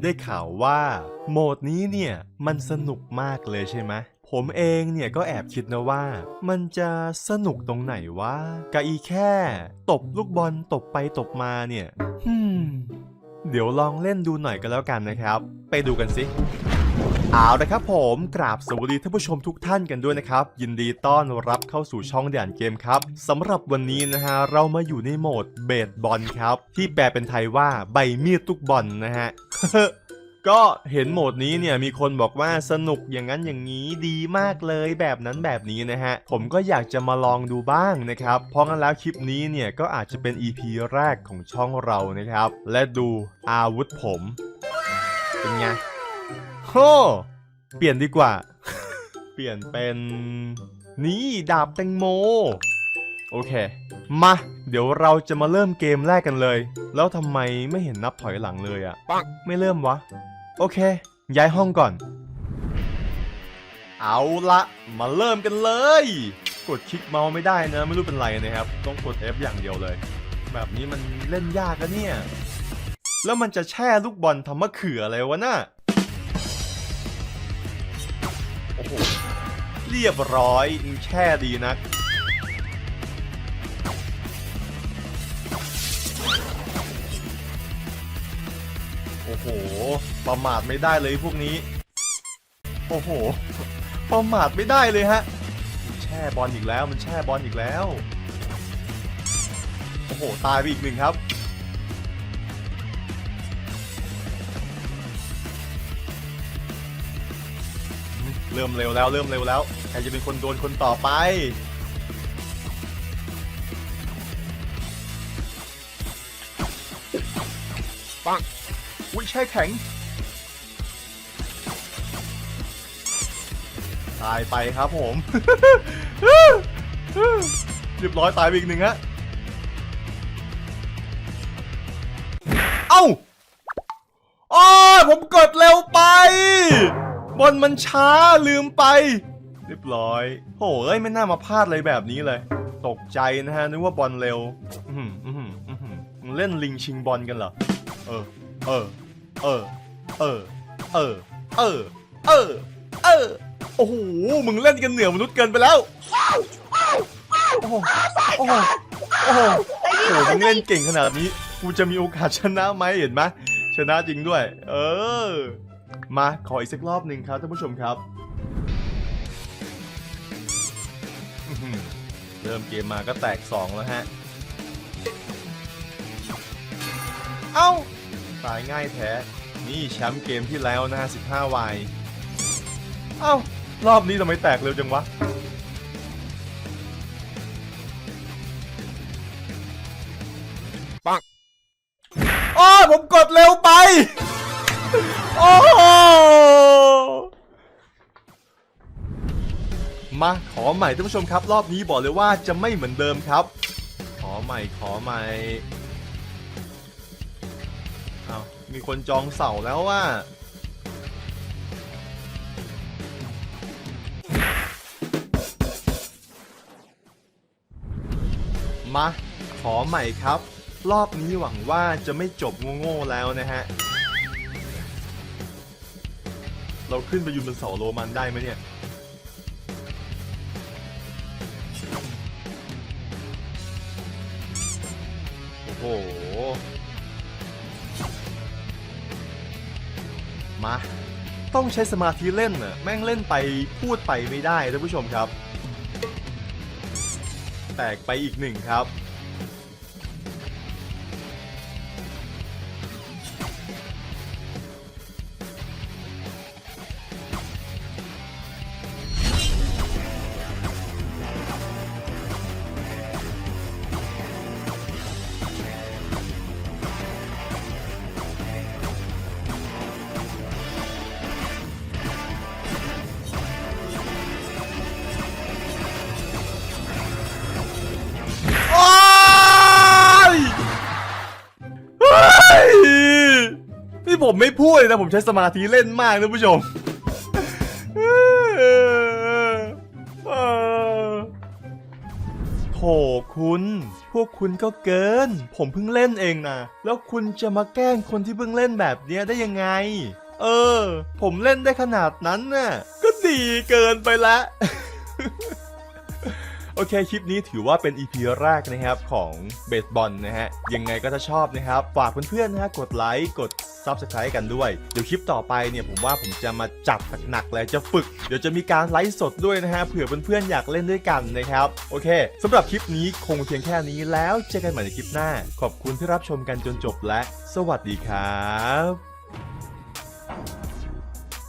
ได้ข่าวว่าโหมดนี้เนี่ยมันสนุกมากเลยใช่ไหมผมเองเนี่ยก็แอบคิดนะว่า มันจะสนุกตรงไหนวะกะอีแค่ ตบลูกบอลตบไปตบมาเนี่ย เดี๋ยวลองเล่นดูหน่อยก็แล้วกันนะครับ ไปดูกันสิ เอาละครับผมกราบสวัสดีท่านผู้ชมทุกท่านกันด้วยนะครับ ยินดีต้อนรับเข้าสู่ช่องเด่านเกมครับสำหรับวันนี้นะฮะเรามาอยู่ในโหมดเบสบอลครับ ที่แปลเป็นไทยว่าใบมีดตุกบอลนะฮะก็เห็นโหมดนี้เนี่ยมีคนบอกว่าสนุกอย่างนั้นอย่างนี้ดีมากเลยแบบนั้นแบบนี้นะฮะ ผมก็อยากจะมาลองดูบ้างนะครับ เพราะงั้นแล้วคลิปนี้เนี่ยก็อาจจะเป็น EP แรกของช่องเรานะครับ และดูอาวุธผม เป็นไง โฮเปลี่ยนดีกว่า เปลี่ยนเป็นนี่ดาบแตงโม โอเค มา เดี๋ยวเราจะมาเริ่มเกมแรกกันเลย แล้วทำไมไม่เห็นนับถอยหลังเลยอะ่ะไม่เริ่มวะ โอเค ย้ายห้องก่อน เอาละ มาเริ่มกันเลย กดคลิกเมาส์ไม่ได้นะ ไม่รู้เป็นไรนะครับ ต้องกด F อย่างเดียวเลย แบบนี้มันเล่นยากอะเนี่ย แล้วมันจะแช่ลูกบอลทำมะเขืออะไรวะน่ะ หเรียบร้อยแช่ดีนัก โอ้โห ประมาทไม่ได้เลยพวกนี้ โอ้โห ประมาทไม่ได้เลยฮะ แช่บอลอีกแล้ว มันแช่บอลอีกแล้ว โอ้โห ตายไปอีกหนึ่งครับ เริ่มเร็วแล้วเริ่มเร็วแล้วใครจะเป็นคนโดนคนต่อไป ปังอุ้ยแช่แข็ง ตายไปครับผม เรียบร้อยตายไปอีกหนึ่งฮะ เอ้าอ้อผมกดเร็วไป บอลมันช้าลืมไป เรียบร้อยโหเอ้ยไม่น่ามาพลาดอะไรแบบนี้เลย ตกใจนะฮะนึกว่าบอลเร็วอื้อหืออื้อหืออื้อหือมึงเล่นลิงชิงบอลกันเหรอเออเออเออเออเออเออเออเออโอ้โหมึงเล่นกันเหนือมนุษย์เกินไปแล้วโอ้โหโอ้โหโอ้โหมึงเล่นเก่งขนาดนี้กูจะมีโอกาสชนะไหมเห็นไหมชนะจริงด้วย เออ มาขออีกสักรอบหนึ่งครับท่านผู้ชมครับอื้อหือเริ่มเกมมาก็แตก 2 แล้วฮะ เอ้า ตายง่ายแท้ นี่แชมป์เกมที่แล้วนะฮะ15วายเอ้า รอบนี้ทำไมแตกเร็วจังวะปังโอ้ยผมกดเร็วไป มาขอใหม่ท่านผู้ชมครับ รอบนี้บอกเลยว่าจะไม่เหมือนเดิมครับ ขอใหม่ขอใหม่เอามีคนจองเสาแล้วว่ามาขอใหม่ครับ รอบนี้หวังว่าจะไม่จบโง่ๆแล้วนะฮะ เราขึ้นไปยู่บนเสาโรมันได้ไหมเนี่ย ห มา ต้องใช้สมาธิเล่นน่ะ แม่งเล่นไปพูดไปไม่ได้ท่านผู้ชมครับ แตกไปอีกหนึ่งครับ ผมไม่พูดเลยนะผมใช้สมาธิเล่นมากนะผู้ชมโถคุณ พวกคุณก็เกิน ผมเพิ่งเล่นเองนะแล้วคุณจะมาแกล้งคนที่เพิ่งเล่นแบบเนี้ยได้ยังไง เออ ผมเล่นได้ขนาดนั้นน่ะ ก็ดีเกินไปละ อเคคลิปนี้ถือว่าเป็น EP แรกนะครับของเบสบอลนะฮะยังไงก็ถ้าชอบนะครับ ฝากเพื่อนๆนะฮะกดไลค์กด Subscribe กันด้วย เดี๋ยวคลิปต่อไปเนี่ยผมว่าผมจะมาจัดหนักๆเลยจะฝึก เดี๋ยวจะมีการไลฟ์สดด้วยนะฮะเผื่อเพื่อนๆอยากเล่นด้วยกันนะครับ โอเคสำหรับคลิปนี้คงเพียงแค่นี้แล้วเจอกันใหม่ในคลิปหน้า ขอบคุณที่รับชมกันจนจบและ สวัสดีครับ